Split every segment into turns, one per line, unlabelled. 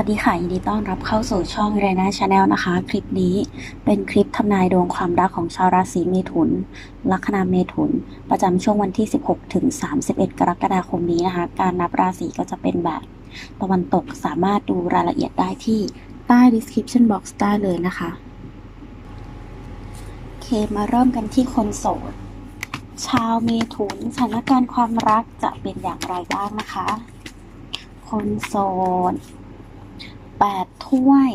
วัสดีค่ะ ยินดีต้อนรับเข้าสู่ช่องเรนาชาแนลนะคะ คลิปนี้เป็นคลิปทำนายดวงความรักของชาวราศีเมถุน ลัคนาเมถุน ประจำช่วงวันที่ 16 ถึง 31 กรกฎาคมนี้นะคะ การนับราศีก็จะเป็นแบบตะวันตกสามารถดูรายละเอียดได้ที่ใต้ description box ได้เลยนะคะโอเคมาเริ่มกันที่คนโสด ชาวเมถุนสถานการณ์ความรักจะเป็นอย่างไรบ้างนะคะ คนโสด แปดถ้วย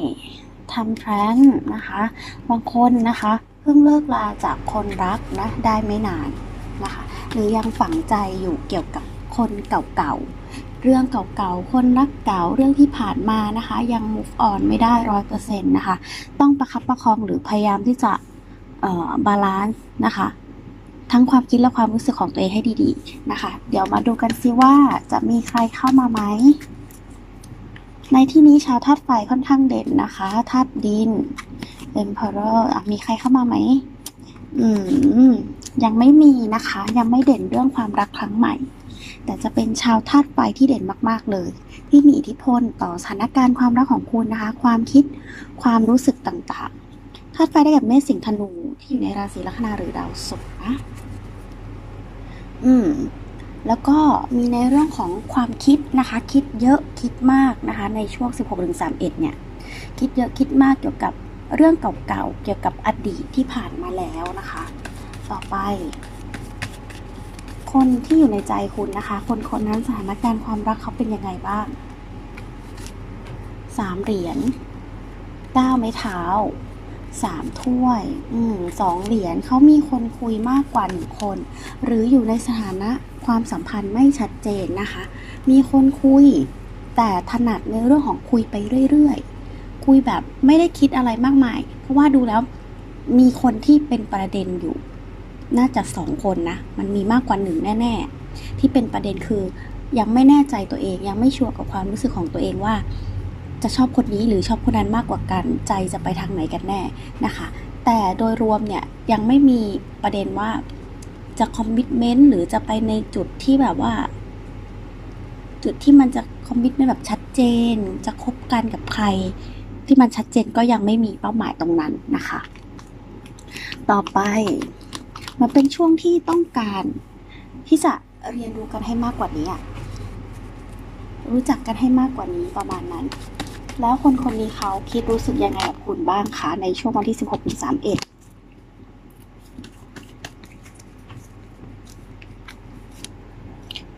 ทำแท้งนะคะ บางคนนะคะ เพิ่งเลิกลาจากคนรักนะ ได้ไม่นานนะคะ หรือยังฝังใจอยู่เกี่ยวกับคนเก่าๆ เรื่องเก่าๆ คนรักเก่า เรื่องที่ผ่านมานะคะ ยัง move on ไม่ได้ร้อยเปอร์เซ็นต์นะคะ ต้องประคับประคองหรือพยายามที่จะบาลานซ์นะคะ ทั้งความคิดและความรู้สึกของตัวเองให้ดีๆนะคะ เดี๋ยวมาดูกันซิว่าจะมีใครเข้ามาไหม ในที่นี้ชาวธาตุไฟค่อนข้างเด่นนะคะธาตุดิน Emperor อะมีใครเข้ามาไหมอืมยังไม่มีนะคะ ยังไม่เด่นเรื่องความรักครั้งใหม่ แต่จะเป็นชาวธาตุไฟที่เด่นมากๆเลย ที่มีอิทธิพลต่อสถานการณ์ความรักของคุณนะคะ ความคิดความรู้สึกต่างๆธาตุไฟได้กับเมษสิงห์ธนูที่อยู่ในราศีลัคนาหรือดาวศุกร์นะอืม แล้วก็มีในเรื่องของความคิดนะคะ คิดเยอะคิดมากนะคะ ในช่วง 16-31 เนี่ย คิดเยอะคิดมากเกี่ยวกับเรื่องเก่าๆ เกี่ยวกับอดีตที่ผ่านมาแล้วนะคะ ต่อไป คนที่อยู่ในใจคุณนะคะ คนคนนั้นสถานการณ์ความรักเขาเป็นยังไงบ้างสามเหรียญเก้าไม้เท้า สามถ้วยอืมสองเหรียญเขามีคนคุยมากกว่าหนึ่งคน หรืออยู่ในสถานะความสัมพันธ์ไม่ชัดเจนนะคะ มีคนคุย แต่ถนัดในเรื่องของคุยไปเรื่อยๆ คุยแบบไม่ได้คิดอะไรมากมาย เพราะว่าดูแล้วมีคนที่เป็นประเด็นอยู่ น่าจะสองคนนะ มันมีมากกว่าหนึ่งแน่ ๆ ที่เป็นประเด็นคือยังไม่แน่ใจตัวเองยังไม่ชัวร์กับความรู้สึกของตัวเองว่า จะชอบคนนี้หรือชอบคนนั้นมากกว่ากัน ใจจะไปทางไหนกันแน่นะคะ แต่โดยรวมเนี่ยยังไม่มีประเด็นว่าจะคอมมิชเมนต์หรือจะไปในจุดที่แบบว่า จุดที่มันจะคอมมิชเมนต์แบบชัดเจน จะคบกันกับใคร ที่มันชัดเจนก็ยังไม่มีเป้าหมายตรงนั้นนะคะ ต่อไปมันเป็นช่วงที่ต้องการที่จะเรียนรู้กันให้มากกว่านี้อะรู้จักกันให้มากกว่านี้ประมาณนั้น แล้วคนคนนี้เขาคิดรู้สึกยังไงกับคุณบ้างคะในช่วงวันที่ 16ถึง31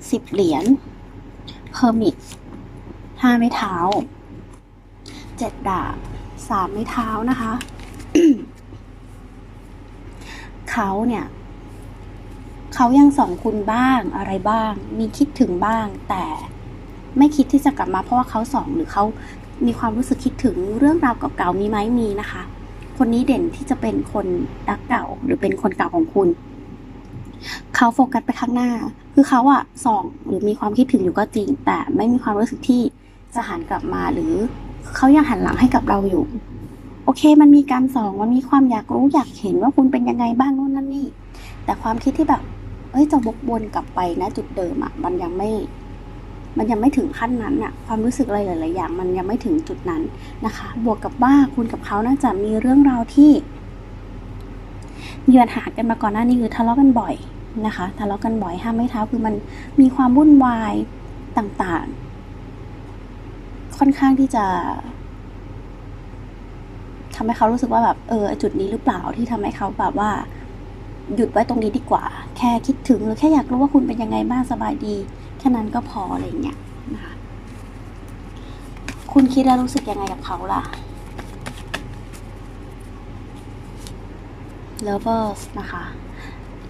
สิบเหรียญเ e อร์มิตห้าไม้เท้า เจ็ดดาบสามไม้เท้านะคะ เขาเนี่ย เขายังส่องคุณบ้างอะไรบ้าง มีคิดถึงบ้าง แต่ไม่คิดที่จะกลับมาเพราะว่าเขาส่องหรือเขา มีความรู้สึกคิดถึงเรื่องราวเก่าๆมีไหมมีนะคะ คนนี้เด่นที่จะเป็นคนรักเก่าหรือเป็นคนเก่าของคุณ เขาโฟกัสไปข้างหน้า คือเขาอะส่องหรือมีความคิดถึงอยู่ก็จริง แต่ไม่มีความรู้สึกที่จะหันกลับมาหรือเขายังหันหลังให้กับเราอยู่ โอเค มันมีการส่องมันมีความอยากรู้อยากเห็นว่าคุณเป็นยังไงบ้างนู่นนั่นนี่ แต่ความคิดที่แบบเอ้ยจะวกวนกลับไปนะจุดเดิมอะมันยังไม่ มันยังไม่ถึงขั้นนั้นอะความรู้สึกอะไรหลายๆอย่างมันยังไม่ถึงจุดนั้นนะคะ บวกกับว่าคุณกับเขาน่าจะมีเรื่องราวที่มีปัญหากันมาก่อนหน้านี้คือทะเลาะกันบ่อยนะคะทะเลาะกันบ่อยห้ามไม่เท้าคือมันมีความวุ่นวายต่างๆ ค่อนข้างที่จะทำให้เขารู้สึกว่าแบบเออจุดนี้หรือเปล่าที่ทำให้เขาแบบว่า หยุดไว้ตรงนี้ดีกว่า แค่คิดถึงหรือแค่อยากรู้ว่าคุณเป็นยังไงบ้างสบายดี แค่นั้นก็พออะไรเงี้ยนะคะคุณคิดแล้วรู้สึกยังไงกับเขาล่ะ lovers นะคะ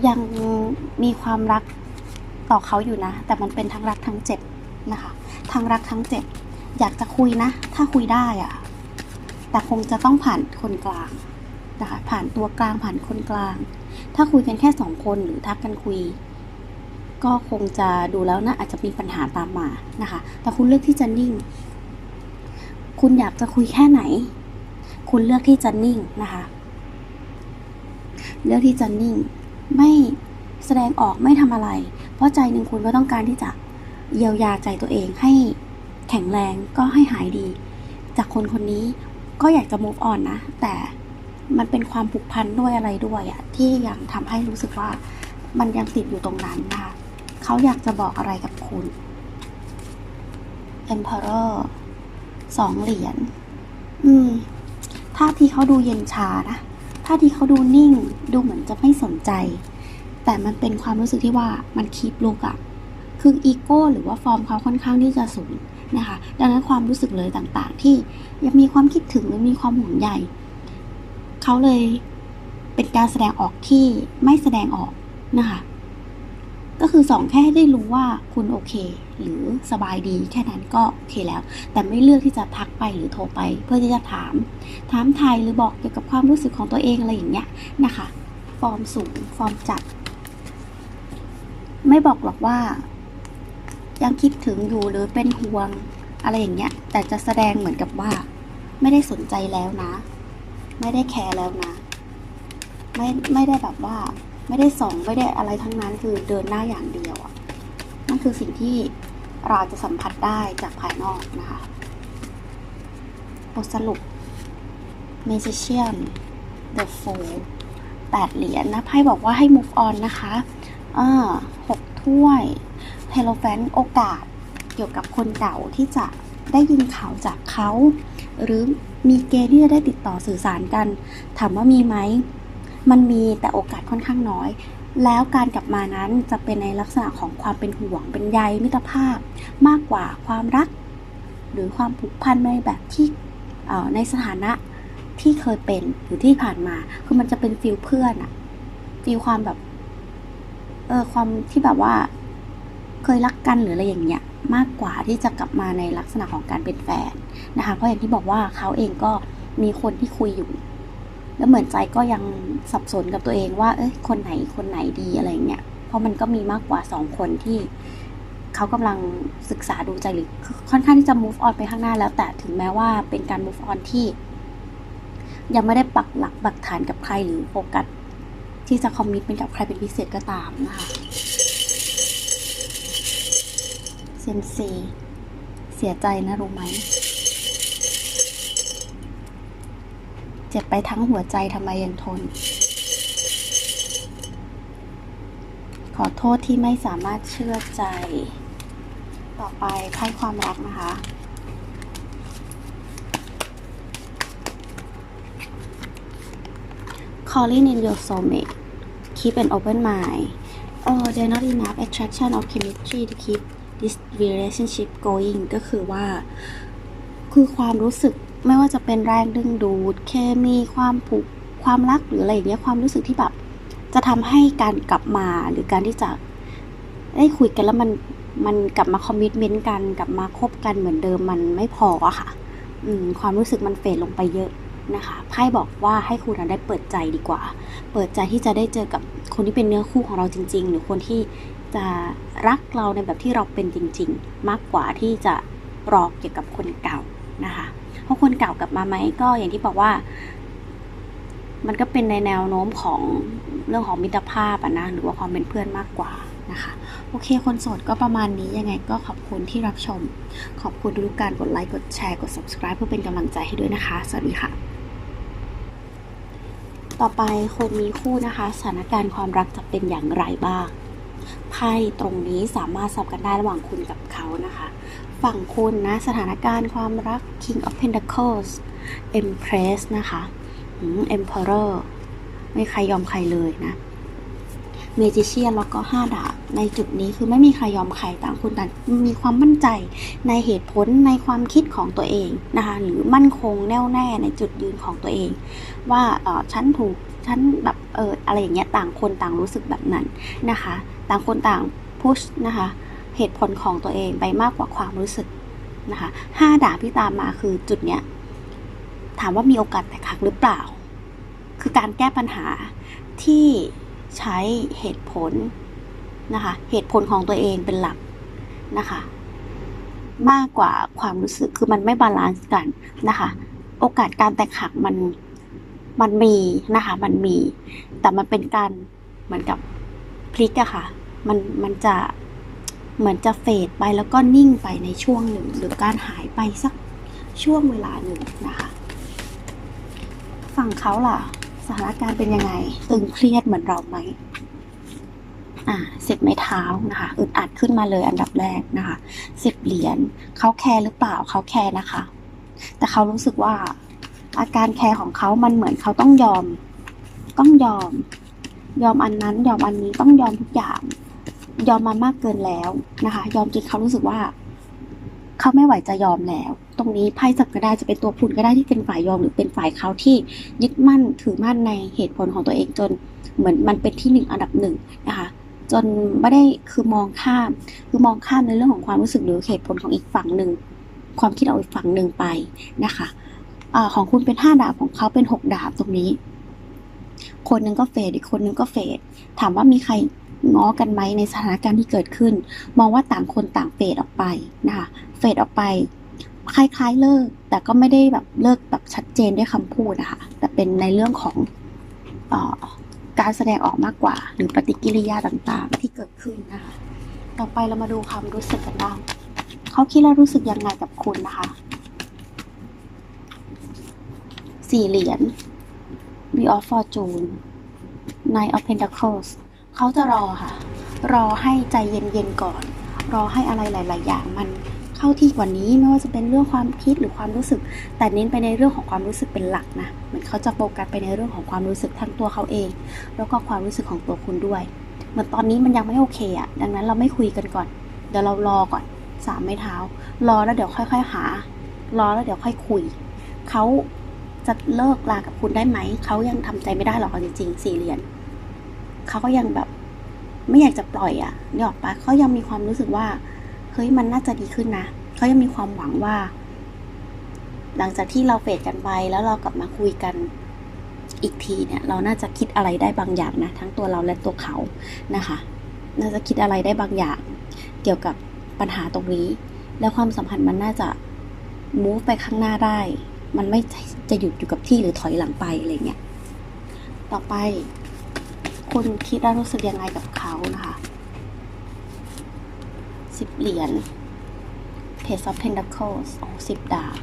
ยังมีความรักต่อเขาอยู่นะ แต่มันเป็นทั้งรักทั้งเจ็บนะคะทั้งรักทั้งเจ็บ อยากจะคุยนะ ถ้าคุยได้อะแต่คงจะต้องผ่านคนกลางนะคะผ่านตัวกลางผ่านคนกลาง ถ้าคุยกันแค่สองคนหรือทักกันคุย ก็คงจะดูแล้วนะอาจจะมีปัญหาตามมานะคะ แต่คุณเลือกที่จะนิ่ง คุณอยากจะคุยแค่ไหน คุณเลือกที่จะนิ่งนะคะ เลือกที่จะนิ่ง ไม่แสดงออกไม่ทำอะไร เพราะใจหนึ่งคุณก็ต้องการที่จะเยียวยาใจตัวเองให้แข็งแรงก็ให้หายดี จากคนคนนี้ก็อยากจะ move on นะ แต่มันเป็นความผูกพันด้วยอะไรด้วยอะที่ยังทำให้รู้สึกว่ามันยังติดอยู่ตรงนั้นนะคะ เขาอยากจะบอกอะไรกับคุณ Emperor สองเหรียญ อืมท่าทีเขาดูเย็นชานะท่าทีเขาดูนิ่ง ดูเหมือนจะไม่สนใจ แต่มันเป็นความรู้สึกที่ว่ามันคีบลูกอะคืออีโก้หรือว่าฟอร์มเขาค่อนข้างที่จะสูงนะคะ ดังนั้นความรู้สึกเลยต่างๆ ที่ยังมีความคิดถึงหรือมีความห่วงใยเขาเลยเป็นการแสดงออกที่ไม่แสดงออกนะคะ ก็คือสองแค่ให้ได้รู้ว่าคุณโอเค หรือสบายดีแค่นั้นก็โอเคแล้ว แต่ไม่เลือกที่จะทักไปหรือโทรไป เพื่อที่จะถาม ถามไทยหรือบอกเกี่ยวกับความรู้สึกของตัวเองอะไรอย่างเงี้ยนะคะ ฟอร์มสูงฟอร์มจัด ไม่บอกหรอกว่า ยังคิดถึงอยู่หรือเป็นห่วงอะไรอย่างเงี้ย แต่จะแสดงเหมือนกับว่า ไม่ได้สนใจแล้วนะ ไม่ได้แคร์แล้วนะ ไม่ไม่ได้แบบว่า ไม่ได้ส่องไม่ได้อะไรทั้งนั้นคือเดินหน้าอย่างเดียวอะนั่นคือสิ่งที่เราจะสัมผัสได้จากภายนอกนะคะบทสรุป Magician The Fool แปดเหรียญนะไพ่บอกว่าให้ move on นะคะอ่าหกถ้วย h e l o f a n โอกาสเกี่ยวกับคนเก่าที่จะได้ยินข่าวจากเขา หรือมีเกณฑ์ที่จะได้ติดต่อสื่อสารกัน ถามว่ามีไหม มันมีแต่โอกาสค่อนข้างน้อย แล้วการกลับมานั้นจะเป็นในลักษณะของความเป็นห่วงเป็นใยมิตรภาพ มากกว่าความรัก หรือความผูกพันในแบบที่ในสถานะที่เคยเป็นหรือที่ผ่านมา คือมันจะเป็นฟิลเพื่อนอะฟิลความแบบเออความที่แบบว่าเคยรักกันหรืออะไรอย่างเงี้ยมากกว่าที่จะกลับมาในลักษณะของการเป็นแฟนนะคะ เพราะอย่างที่บอกว่าเขาเองก็มีคนที่คุยอยู่ แล้วเหมือนใจก็ยังสับสนกับตัวเองว่า เอ้ยคนไหนคนไหนดีอะไรเงี้ย เพราะมันก็มีมากกว่าสองคนที่เขากำลังศึกษาดูใจหรือค่อนข้างที่จะ move on ไปข้างหน้าแล้ว แต่ถึงแม้ว่าเป็นการ move on ที่ ยังไม่ได้ปักหลักปักฐานกับใครหรือโฟกัสที่จะคอมมิตเป็นกับใครเป็นพิเศษก็ตามนะคะเซนซีเสียใจนะรู้ไหม เจ็บไปทั้งหัวใจทำไมยังทน ขอโทษที่ไม่สามารถเชื่อใจ ต่อไปไพ่ความรักนะคะ Calling in your soulmate keep an open mind oh there not enough attraction or chemistry to keep this relationship going ก็คือว่า คือความรู้สึก ไม่ว่าจะเป็นแรงดึงดูด เคมีความผูกความรักหรืออะไรอย่างเงี้ยความรู้สึกที่แบบ จะทำให้การกลับมาหรือการที่จะได้คุยกันแล้วมันมันกลับมาคอมมิชเมนต์กันกลับมาคบกันเหมือนเดิมมันไม่พออะค่ะ อืมความรู้สึกมันเฟดลงไปเยอะนะคะไพ่บอกว่าให้คุณได้เปิดใจดีกว่า เปิดใจที่จะได้เจอกับคนที่เป็นเนื้อคู่ของเราจริง ๆ หรือคนที่จะรักเราในแบบที่เราเป็นจริง ๆ มากกว่าที่จะรอเกี่ยวกับคนเก่านะคะ ราะคนเก่ากลับมาไหมก็อย่างที่บอกว่า มันก็เป็นในแนวโน้มของเรื่องของมิตรภาพอะนะหรือว่าความเป็นเพื่อนมากกว่านะคะโอเค คนโสดก็ประมาณนี้ยังไงก็ขอบคุณที่รับชม ขอบคุณทุกการกดไลค์กดแชร์กด subscribe เพื่อเป็นกำลังใจให้ด้วยนะคะ สวัสดีค่ะ ต่อไปคนมีคู่นะคะ สถานการณ์ความรักจะเป็นอย่างไรบ้างไพ่ตรงนี้สามารถสับกันได้ระหว่างคุณกับเขานะคะ ฝั่งคุณนะ สถานการณ์ความรัก King of Pentacles Empress นะคะ Emperor ไม่ใครยอมใครเลยนะ เมจิเชียนแล้วก็ห้าดาบ ในจุดนี้คือไม่มีใครยอมใครต่างคนต่างมีความมั่นใจในเหตุผลในความคิดของตัวเองนะคะ หรือมั่นคงแน่วแน่ในจุดยืนของตัวเอง ว่าเออฉันถูกฉันแบบเอออะไรอย่างเงี้ยต่างคนต่างรู้สึกแบบนั้นนะคะ ต่างคนต่างพุชนะคะ เหตุผลของตัวเองไปมากกว่าความรู้สึกนะคะห้าดาบที่ตามมาคือจุดเนี้ยถามว่ามีโอกาสแตกหักหรือเปล่า คือการแก้ปัญหาที่ใช้เหตุผลนะคะ เหตุผลของตัวเองเป็นหลักนะคะ มากกว่าความรู้สึกคือมันไม่บาลานซ์กันนะคะ โอกาสการแตกหักมันมันมีนะคะ มันมี แต่มันเป็นการเหมือนกับพลิกอะค่ะ มันมันจะ เหมือนจะเฟดไปแล้วก็นิ่งไปในช่วงหนึ่ง หรือการหายไปสักช่วงเวลาหนึ่งนะคะ ฝั่งเขาล่ะ สถานการณ์เป็นยังไง ตึงเครียดเหมือนเราไหมอ่าสิบไม้เท้านะคะอึดอัดขึ้นมาเลยอันดับแรกนะคะสิบเหรียญเขาแคร์หรือเปล่าเขาแคร์นะคะ แต่เขารู้สึกว่าอาการแคร์ของเขามันเหมือนเขาต้องยอม ต้องยอม ยอมอันนั้น ยอมอันนี้ต้องยอมทุกอย่าง ยอมมามากเกินแล้วนะคะ ยอมจนเขารู้สึกว่า เขาไม่ไหวจะยอมแล้ว ตรงนี้ไพ่จับก็ได้จะเป็นตัวคุณก็ได้ที่เป็นฝ่ายยอมหรือเป็นฝ่ายเขาที่ยึดมั่นถือมั่นในเหตุผลของตัวเองจนเหมือนมันเป็นที่หนึ่งอันดับหนึ่งนะคะจนไม่ได้คือมองข้ามคือมองข้ามในเรื่องของความรู้สึกหรือเหตุผลของอีกฝั่งหนึ่งความคิดเอาอีกฝั่งหนึ่งไปนะคะอของคุณเป็นห้าดาบของเขาเป็นหกดาบตรงนี้ คนหนึ่งก็เฟดอีกคนหนึ่งก็เฟดถามว่ามีใคร ง้อกันไหมในสถานการณ์ที่เกิดขึ้น มองว่าต่างคนต่างเฟดออกไปนะคะเฟดออกไป คล้ายๆเลิก แต่ก็ไม่ได้แบบเลิกแบบชัดเจนด้วยคำพูดนะคะแต่เป็นในเรื่องของออการแสดงออกมากกว่า หรือปฏิกิริยาต่างๆที่เกิดขึ้นนะคะต่อไปเรามาดูความรู้สึกกันบ้างเขาคิดและรู้สึกยังไงกับคุณนะคะสี่เหรียญ We of Fortune Nine of Pentacles เขาจะรอค่ะ รอให้ใจเย็นๆก่อน รอให้อะไรหลาย ๆ อย่างมันเข้าที่กว่านี้ไม่ว่าจะเป็นเรื่องความคิดหรือความรู้สึก แต่เน้นไปในเรื่องของความรู้สึกเป็นหลักนะเหมือนเขาจะโฟกัสไปในเรื่องของความรู้สึกทั้งตัวเขาเอง แล้วก็ความรู้สึกของตัวคุณด้วยเหมือนตอนนี้มันยังไม่โอเคอะดังนั้นเราไม่คุยกันก่อน เดี๋ยวเรารอก่อนสามไม้เท้า รอแล้วเดี๋ยวค่อย ๆ หา รอแล้วเดี๋ยวค่อยคุย เขาจะเลิกลากับคุณได้ไหม เขายังทำใจไม่ได้หรอกจริงๆสี่เหรียญ เขาก็ยังแบบไม่อยากจะปล่อยอะ่ะนี่ออกปะเขายังมีความรู้สึกว่า เฮ้ยมันน่าจะดีขึ้นนะเขายังมีความหวังว่า หลังจากที่เราเฟดกันไปแล้วเรากลับมาคุยกันอีกทีเนี่ย เราน่าจะคิดอะไรได้บางอย่างนะ ทั้งตัวเราและตัวเขานะคะ น่าจะคิดอะไรได้บางอย่าง เกี่ยวกับปัญหาตรงนี้ แล้วความสัมพันธ์มันน่าจะ move ไปข้างหน้าได้ มันไม่จะหยุดอยู่กับที่หรือถอยหลังไปอะไรเงี้ยต่อไป คุณคิดและรู้สึกยังไงกับเขานะคะสิบเหรียญ Page of Pentacles โอ้สิบดาบ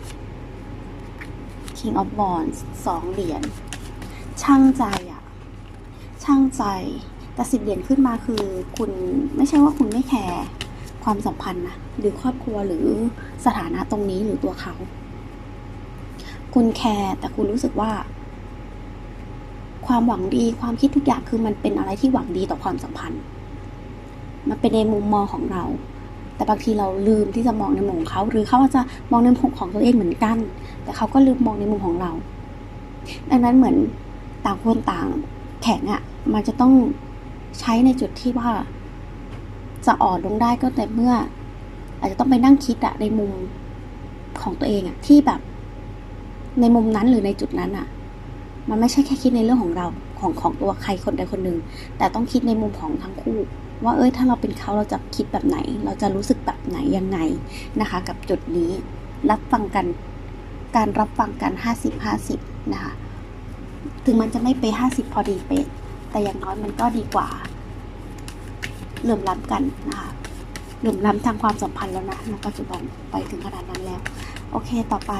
King of Wands สองเหรียญ ช่างใจอะช่างใจ แต่สิบเหรียญขึ้นมาคือ คุณไม่ใช่ว่าคุณไม่แคร์ความสัมพันธ์นะ หรือครอบครัวหรือสถานะตรงนี้หรือตัวเขา คุณแคร์แต่คุณรู้สึกว่า ความหวังดี ความคิดทุกอย่างคือมันเป็นอะไรที่หวังดีต่อความสัมพันธ์ มันเป็นในมุมมองของเรา แต่บางทีเราลืมที่จะมองในมุมของเขาหรือเขาอาจจะมองในมุมของตัวเองเหมือนกัน แต่เขาก็ลืมมองในมุมของเรา ดังนั้นเหมือนต่างคนต่างแข็งอะ่ะ มันจะต้องใช้ในจุดที่ว่าจะอ่อนลงได้ก็แต่เมื่อ อาจจะต้องไปนั่งคิดอะในมุมของตัวเองอะที่แบบ ในมุมนั้นหรือในจุดนั้นอะ มันไม่ใช่แค่คิดในเรื่องของเราของของตัวใครคนใดคนหนึ่ง แต่ต้องคิดในมุมของทั้งคู่ ว่าเอ้ยถ้าเราเป็นเขาเราจะคิดแบบไหน เราจะรู้สึกแบบไหนยังไงนะคะ กับจุดนี้ รับฟังกันการรับฟังกันห้าสิบห้าสิบนะคะ ถึงมันจะไม่ไปห้าสิบพอดีเป๊ะแต่อย่างน้อยมันก็ดีกว่า เหลื่อมล้ำกันนะคะเหลื่อมล้ำทางความสัมพันธ์แล้วนะณปัจจุบันไปถึงขนาดนั้นแล้ว โอเคต่อไป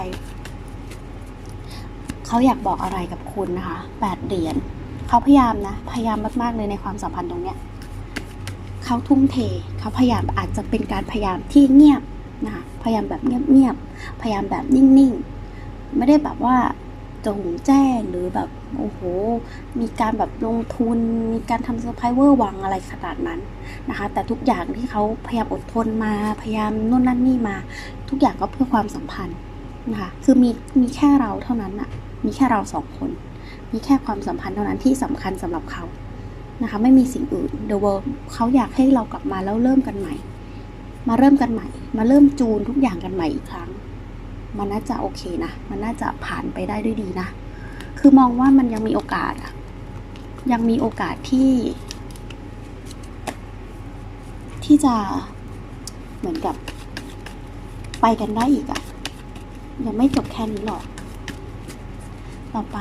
เขาอยากบอกอะไรกับคุณนะคะแปดเหรียญเขาพยายามนะ พยายามมาก ๆ เลยในความสัมพันธ์ตรงเนี้ยเขาทุ่มเทเขาพยายามอาจจะเป็นการพยายามที่เงียบนะคะพยายามแบบเงียบๆพยายามแบบนิ่งๆ ไม่ได้แบบว่าจะหุงแจ้งหรือแบบโอ้โห มีการแบบลงทุน มีการทำเซอร์ไพรส์เวอร์วังอะไรขนาดนั้นนะคะ แต่ทุกอย่างที่เขาพยายามอดทนมา พยายามนู่นนั่นนี่มา ทุกอย่างก็เพื่อความสัมพันธ์นะคะ คือมีมีแค่เราเท่านั้นอะ มีแค่เราสองคน มีแค่ความสัมพันธ์เท่านั้นที่สำคัญสำหรับเขานะคะไม่มีสิ่งอื่น The World เขาอยากให้เรากลับมาแล้วเริ่มกันใหม่ มาเริ่มกันใหม่ มาเริ่มจูนทุกอย่างกันใหม่อีกครั้ง มันน่าจะโอเคนะ มันน่าจะผ่านไปได้ด้วยดีนะ คือมองว่ามันยังมีโอกาสอะยังมีโอกาสที่ ที่จะเหมือนกับ ไปกันได้อีกอะยังไม่จบแค่นี้หรอก ต่อไป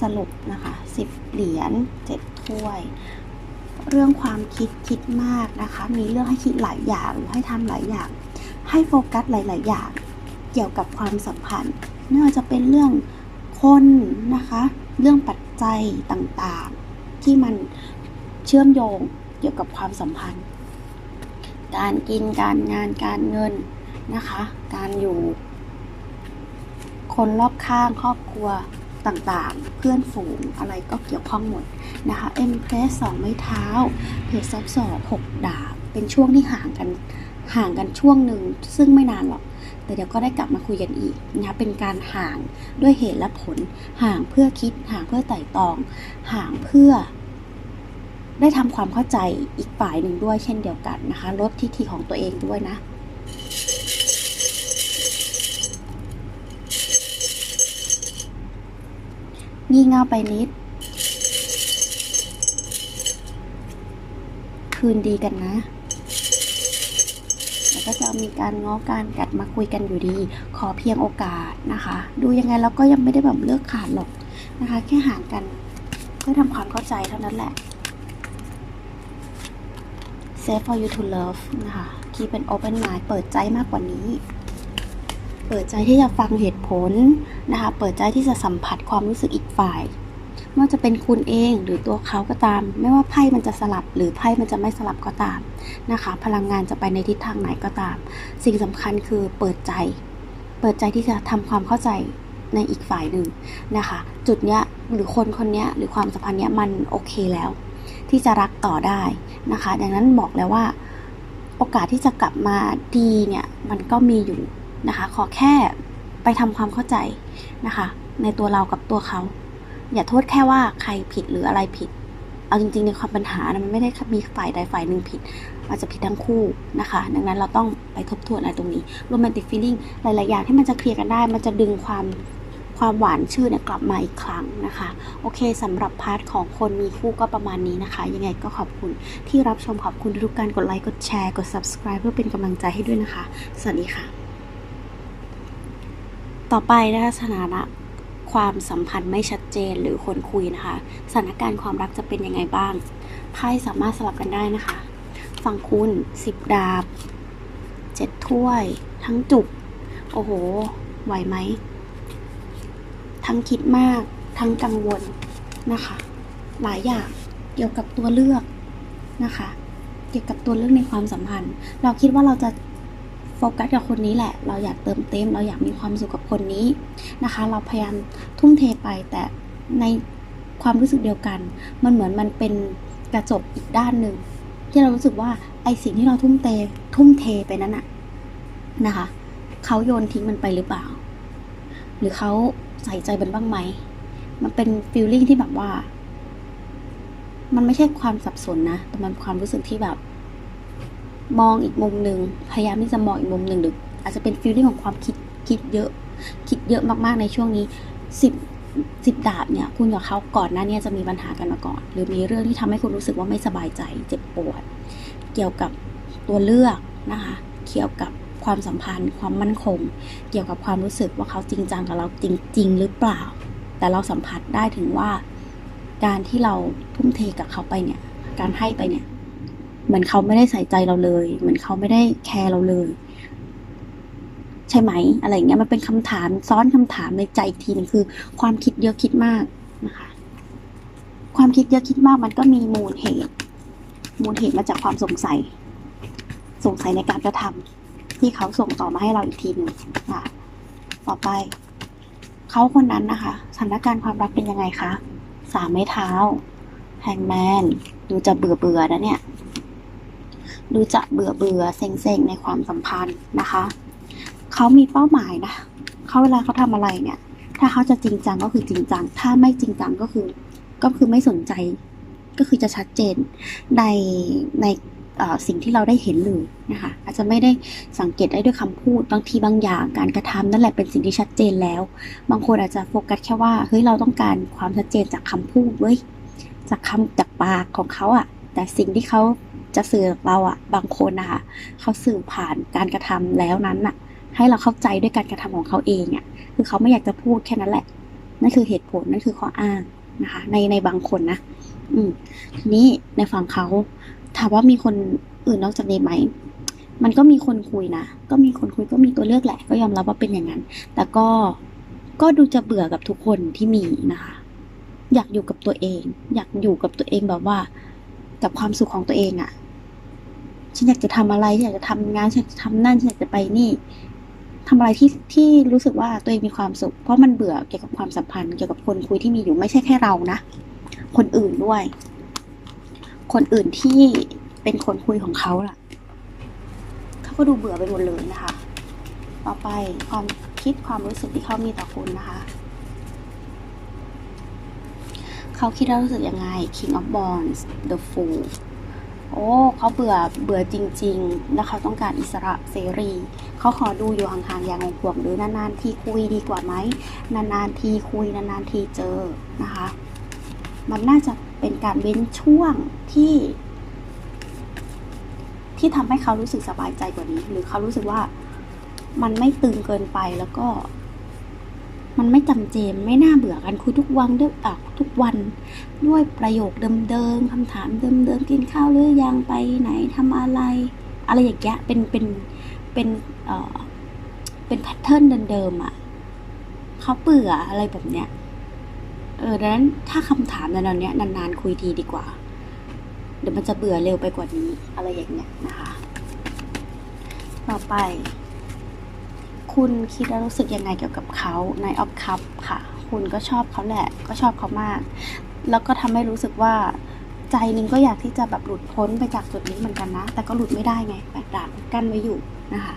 สรุปนะคะสิบเหรียญเจ็ดถ้วย เรื่องความคิดคิดมากนะคะ มีเรื่องให้คิดหลายอย่างหรือให้ทำหลายอย่าง ให้โฟกัสหลาย ๆ อย่าง เกี่ยวกับความสัมพันธ์ไม่ว่าจะเป็นเรื่องคนนะคะ เรื่องปัจจัยต่างๆ ที่มันเชื่อมโยงเกี่ยวกับความสัมพันธ์ การกินการงานการเงินนะคะ การอยู่ คนรอบข้างครอบครัวต่างๆ เพื่อนฝูงอะไรก็เกี่ยวข้องหมดนะคะเอ็มเพรสสองไม้เท้าเพจซับสอบหกดาบ เป็นช่วงที่ห่างกันห่างกันช่วงหนึ่งซึ่งไม่นานหรอก แต่เดี๋ยวก็ได้กลับมาคุยกันอีกนะคะเป็นการห่างด้วยเหตุและผล ห่างเพื่อคิด ห่างเพื่อไต่ตอง ห่างเพื่อ ได้ทำความเข้าใจอีกฝ่ายหนึ่งด้วยเช่นเดียวกันนะคะลดทิฐิของตัวเองด้วยนะ งี่เง่าไปนิด คืนดีกันนะแล้วก็จะมีการง้อการกัดมาคุยกันอยู่ดี ขอเพียงโอกาสนะคะ ดูยังไงเราก็ยังไม่ได้แบบเลิกขาดหรอกนะคะ แค่ห่างกันเพื่อทำความเข้าใจเท่านั้นแหละ safe for you to love นะคะที่เป็น open mind เปิดใจมากกว่านี้ เปิดใจที่จะฟังเหตุผลนะคะ เปิดใจที่จะสัมผัสความรู้สึกอีกฝ่ายไม่ว่าจะเป็นคุณเองหรือตัวเขาก็ตาม ไม่ว่าไพ่มันจะสลับหรือไพ่มันจะไม่สลับก็ตามนะคะ พลังงานจะไปในทิศทางไหนก็ตาม สิ่งสำคัญคือเปิดใจ เปิดใจที่จะทำความเข้าใจในอีกฝ่ายหนึ่งนะคะ จุดเนี้ยหรือคนคนเนี้ยหรือความสัมพันธ์เนี้ยมันโอเคแล้ว ที่จะรักต่อได้นะคะ ดังนั้นบอกแล้วว่า โอกาสที่จะกลับมาดีเนี่ยมันก็มีอยู่ นะคะ ขอแค่ไปทำความเข้าใจนะคะ ในตัวเรากับตัวเขา อย่าโทษแค่ว่าใครผิดหรืออะไรผิด เอาจริงๆในความปัญหานะมันไม่ได้มีฝ่ายใดฝ่ายหนึ่งผิด อาจจะผิดทั้งคู่นะคะ ดังนั้นเราต้องไปทบทวนอะไรตรงนี้โรแมนติกฟีลิ่งหลายๆอย่างที่มันจะเคลียร์กันได้ มันจะดึงความความหวานชื่นเนี่ยกลับมาอีกครั้งนะคะ โอเคสำหรับพาร์ทของคนมีคู่ก็ประมาณนี้นะคะ ยังไงก็ขอบคุณที่รับชมขอบคุณทุกการกดไลค์กดแชร์กด subscribe เพื่อเป็นกำลังใจให้ด้วยนะคะ สวัสดีค่ะ ต่อไปนะคะสถานะความสัมพันธ์ไม่ชัดเจนหรือคนคุยนะคะ สถานการณ์ความรักจะเป็นยังไงบ้างไพ่สามารถสลับกันได้นะคะ ฝั่งคุณสิบดาบเจ็ดถ้วย ทั้งจุก โอ้โห ไหวไหม ทั้งคิดมาก ทั้งกังวลนะคะ หลายอย่างเกี่ยวกับตัวเลือกนะคะ เกี่ยวกับตัวเลือกในความสัมพันธ์ เราคิดว่าเราจะ ฟกัสกับคนนี้แหละ เราอยากเติมเต็ม เราอยากมีความสุขกับคนนี้นะคะ เราพยายามทุ่มเทไปแต่ในความรู้สึกเดียวกัน มันเหมือนมันเป็นกระจกอีกด้านหนึ่งที่เรารู้สึกว่าไอสิ่งที่เราทุ่มเททุ่มเทไปนั้นอะนะคะเขาโยนทิ้งมันไปหรือเปล่า หรือเขาใส่ใจมันบ้างไหม มันเป็นฟีลลิ่งที่แบบว่า มันไม่ใช่ความสับสนนะ แต่มันความรู้สึกที่แบบ มองอีกมุมหนึ่งพยายามที่จะมองอีกมุมหนึ่งหรืออาจจะเป็นฟีลลิ่งของความคิดคิดเยอะ คิดเยอะมากๆในช่วงนี้สิบสิบดาบเนี่ยคุณกับเขาก่อนหน้านี้จะมีปัญหากันมาก่อน หรือมีเรื่องที่ทำให้คุณรู้สึกว่าไม่สบายใจเจ็บปวด เกี่ยวกับตัวเลือกนะคะเกี่ยวกับความสัมพันธ์ ความมั่นคง เกี่ยวกับความรู้สึกว่าเขาจริงจังกับเราจริง ๆ หรือเปล่า แต่เราสัมผัสได้ถึงว่า การที่เราทุ่มเทกับเขาไปเนี่ย การให้ไปเนี่ย เหมือนเขาไม่ได้ใส่ใจเราเลย เหมือนเขาไม่ได้แคร์เราเลย ใช่ไหม อะไรเงี้ยมันเป็นคำถามซ้อนคำถามในใจอีกทีหนึงคือ ความคิดเยอะคิดมากนะคะ ความคิดเยอะคิดมากมันก็มีมูลเหตุ มูลเหตุมาจากความสงสัย สงสัยในการกระทำที่เขาส่งต่อมาให้เราอีกทีหนึ่งค่ะต่อไป เขาคนนั้นนะคะสถานการณ์ความรักเป็นยังไงคะสามไม้เท้าแฮงแมนดูจะเบื่อเบื่อนะเนี่ย ดูจะเบื่อเบื่อเซ็งๆในความสัมพันธ์นะคะเขามีเป้าหมายนะเขาเวลาเขาทำอะไรเนี่ย ถ้าเขาจะจริงจังก็คือจริงจัง ถ้าไม่จริงจังก็คือ ก็คือไม่สนใจ ก็คือจะชัดเจนในในสิ่งที่เราได้เห็นเลยนะคะ อาจจะไม่ได้สังเกตได้ด้วยคำพูดบางทีบางอย่างการกระทำนั่นแหละเป็นสิ่งที่ชัดเจนแล้ว บางคนอาจจะโฟกัสแค่ว่าเฮ้ยเราต้องการความชัดเจนจากคำพูดเว้ยจากคำจากปากของเขาอะแต่สิ่งที่เขา จะสื่อเราอะบางคนนะคะเขาสื่อผ่านการกระทำแล้วนั้นอะให้เราเข้าใจด้วยการกระทำของเขาเองอะคือเขาไม่อยากจะพูดแค่นั้นแหละนั่นคือเหตุผลนั่นคือข้ออ้างนะคะ ในในบางคนนะ อืมทีนี้ในฝั่งเขาถามว่ามีคนอื่นนอกจากนี้ไหมมันก็มีคนคุยนะ ก็มีคนคุยก็มีตัวเลือกแหละ ก็ยอมรับว่าเป็นอย่างนั้น แต่ก็ ก็ดูจะเบื่อกับทุกคนที่มีนะคะ อยากอยู่กับตัวเอง อยากอยู่กับตัวเองแบบว่า กับความสุขของตัวเองอะ่ะ ฉันอยากจะทำอะไรฉันอยากจะทำงานฉันอยากจะทำนั่นฉันอยากจะไปนี่ทำอะไรที่ที่รู้สึกว่าตัวเองมีความสุข เพราะมันเบื่อเกี่ยวกับความสัมพันธ์เกี่ยวกับคนคุยที่มีอยู่ไม่ใช่แค่เรานะ คนอื่นด้วย คนอื่นที่เป็นคนคุยของเขาล่ะเขาก็ดูเบื่อไปหมดเลยนะคะ ต่อไปความคิดความรู้สึกที่เขามีต่อคุณนะคะเขาคิดแล้วรู้สึกยังไง King of Wands The Fool โอ้เขาเบื่อเบื่อจริง ๆ แล้วเขาต้องการอิสระเสรี เขาขอดูอยู่ห่างๆอย่างห่วงหรือนานๆทีคุยดีกว่าไหมนานๆทีคุยนานๆทีเจอนะคะ มันน่าจะเป็นการเว้นช่วงที่ ที่ทำให้เขารู้สึกสบายใจกว่านี้ หรือเขารู้สึกว่ามันไม่ตึงเกินไปแล้วก็ มันไม่จำเจมไม่น่าเบื่อกันคุยทุกวันด้วยอะทุกวัน ด้วยประโยคเดิมๆคำถามเดิมๆกินข้าวหรือยังไปไหนทำอะไร อะไรอย่างเงี้ยเป็นเป็นเป็นเอ่อเป็นแพทเทิร์นเดิมๆอะเขาเบื่ออะไรแบบเนี้ยเออดังนั้นถ้าคำถามในแนเนี้ยนานๆคุยทีดีกว่า เดี๋ยวมันจะเบื่อเร็วไปกว่านี้อะไรอย่างเงี้ยนะคะ ต่อไป คุณคิดแล้วรู้สึกยังไงเกี่ยวกับเขาในออฟคัพค่ะ คุณก็ชอบเขาแหละ ก็ชอบเขามาก แล้วก็ทำให้รู้สึกว่าใจหนึงก็อยากที่จะแบบหลุดพ้นไปจากจุดนี้เหมือนกันนะ แต่ก็หลุดไม่ได้ไงแบกดาบกั้นไว้อยู่นะคะ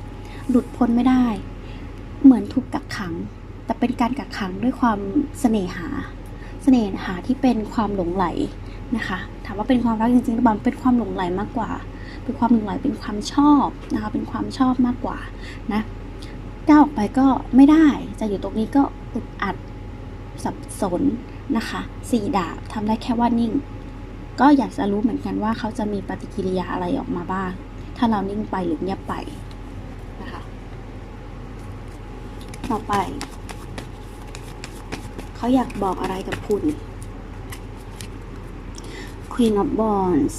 หลุดพ้นไม่ได้ เหมือนถูกกักขัง แต่เป็นการกักขังด้วยความเสน่หา เสน่หาที่เป็นความหลงไหลนะคะ ถามว่าเป็นความรักจริงๆหรือเปล่าเป็นความหลงไหลมากกว่า เป็นความหลงไหล เป็นความชอบนะคะ เป็นความชอบมากกว่านะ ก้าวออกไปก็ไม่ได้ จะอยู่ตรงนี้ก็อึดอัดสับสนนะคะสี่ดาบทำได้แค่ว่านิ่ง ก็อยากจะรู้เหมือนกันว่าเขาจะมีปฏิกิริยาอะไรออกมาบ้าง ถ้าเรานิ่งไปหรือเงียบไปนะคะต่อไป เขาอยากบอกอะไรกับคุณ Queen of Wands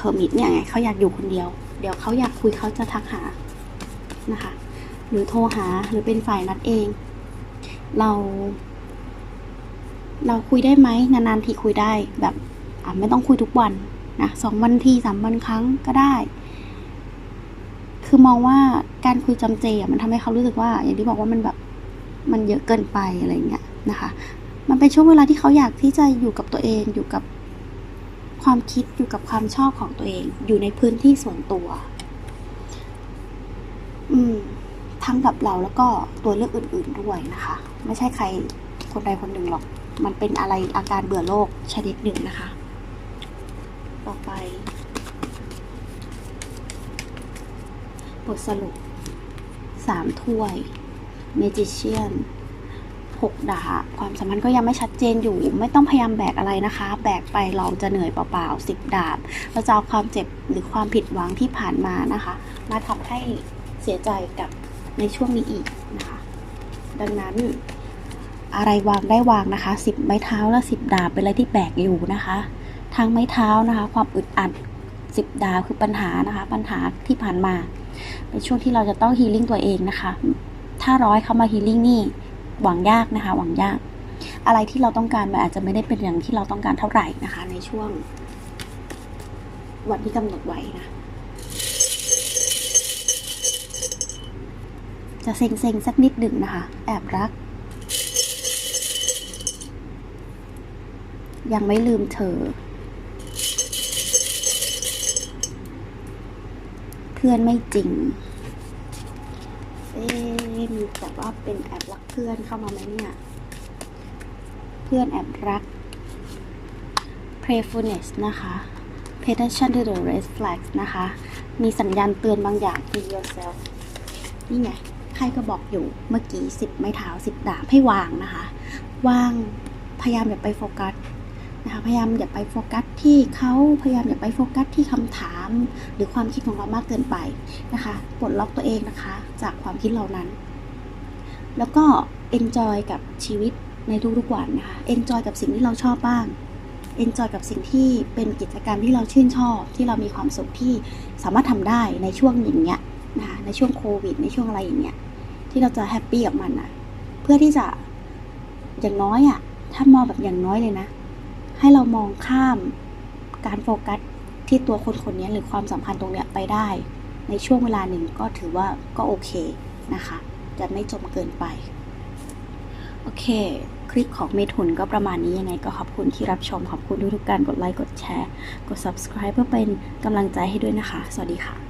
Hermit เนี่ยไงเขาอยากอยู่คนเดียว เดี๋ยวเขาอยากคุยเขาจะทักหานะคะ หรือโทรหาหรือเป็นฝ่ายนัดเอง เรา เราคุยได้ไหมนานๆทีคุยได้แบบไม่ต้องคุยทุกวันนะสองวันทีสามวันครั้งก็ได้ คือมองว่าการคุยจำเจมันทำให้เขารู้สึกว่า อย่างที่บอกว่ามันแบบมันเยอะเกินไปอะไรเงี้ยนะคะ มันเป็นช่วงเวลาที่เขาอยากที่จะอยู่กับตัวเองอยู่กับความคิดอยู่กับความชอบของตัวเอง อยู่ในพื้นที่ส่วนตัว อืม ทั้งกับเราแล้วก็ตัวเลือกอื่น ๆด้วยนะคะ ไม่ใช่ใครคนใดคนหนึ่งหรอก มันเป็นอะไรอาการเบื่อโลกชนิดหนึ่งนะคะ ต่อไป บทสรุปสามถ้วยเมจิเชียนหกดาบความสัมพันธ์ก็ยังไม่ชัดเจนอยู่ ไม่ต้องพยายามแบกอะไรนะคะ แบกไปเราจะเหนื่อยเปล่าๆสิบดาบเราจะเอาความเจ็บหรือความผิดหวังที่ผ่านมานะคะ มาทำให้เสียใจกับ ในช่วงนี้อีกนะคะ ดังนั้นอะไรวางได้วางนะคะสิบไม้เท้าและสิบดาบเป็นอะไรที่แบกอยู่นะคะทั้งไม้เท้านะคะ ความอึดอัดสิบดาบคือปัญหานะคะ ปัญหาที่ผ่านมา เป็นช่วงที่เราจะต้องฮีลิ่งตัวเองนะคะ ถ้าร้อยเข้ามาฮีลิ่งนี่หวังยากนะคะ หวังยาก อะไรที่เราต้องการมันอาจจะไม่ได้เป็นอย่างที่เราต้องการเท่าไหร่นะคะ ในช่วงวันที่กำหนดไว้นะ จะเซ็งๆสักนิดหนึ่งนะคะ แอบรัก ยังไม่ลืมเธอ เพื่อนไม่จริง เอ๊มีแต่ว่าเป็นแอบรักเพื่อนเข้ามาไหมเนี่ย เพื่อนแอบรัก playfulness นะคะ pay attention to the red flags นะคะ มีสัญญาณเตือนบางอย่าง be yourself นี่ไง ไพ่ก็บอกอยู่เมื่อกี้สิบไม้เท้าสิบดาบให้วางนะคะ วางพยายามอย่าไปโฟกัสนะคะพยายามอย่าไปโฟกัสที่เขาพยายามอย่าไปโฟกัสที่คำถาม หรือความคิดของเรามากเกินไปนะคะปลดล็อกตัวเองนะคะ จากความคิดเหล่านั้น แล้วก็ enjoy กับชีวิตในทุกๆวันนะคะ enjoy กับสิ่งที่เราชอบบ้าง enjoy กับสิ่งที่เป็นกิจกรรมที่เราชื่นชอบ ที่เรามีความสุขที่สามารถทำได้ในช่วงอย่างเงี้ยนะคะในช่วงโควิด ในช่วงอะไรอย่างเงี้ย ที่เราจะแฮปปี้กับมันนะเพื่อที่จะอย่างน้อยอะ่ะถ้ามองแบบอย่างน้อยเลยนะ ให้เรามองข้ามการโฟกัสที่ตัวคนคนนี้หรือความสัมพันธ์ตรงเนี้ยไปได้ ในช่วงเวลาหนึ่งก็ถือว่าก็โอเคนะคะ จะไม่จมเกินไป โอเค คลิปของเมทุนก็ประมาณนี้ยังไงก็ขอบคุณที่รับชม ขอบคุณทุกๆการกดไลค์ กดแชร์ กด subscribe เพื่อเป็นกำลังใจให้ด้วยนะคะ สวัสดีค่ะ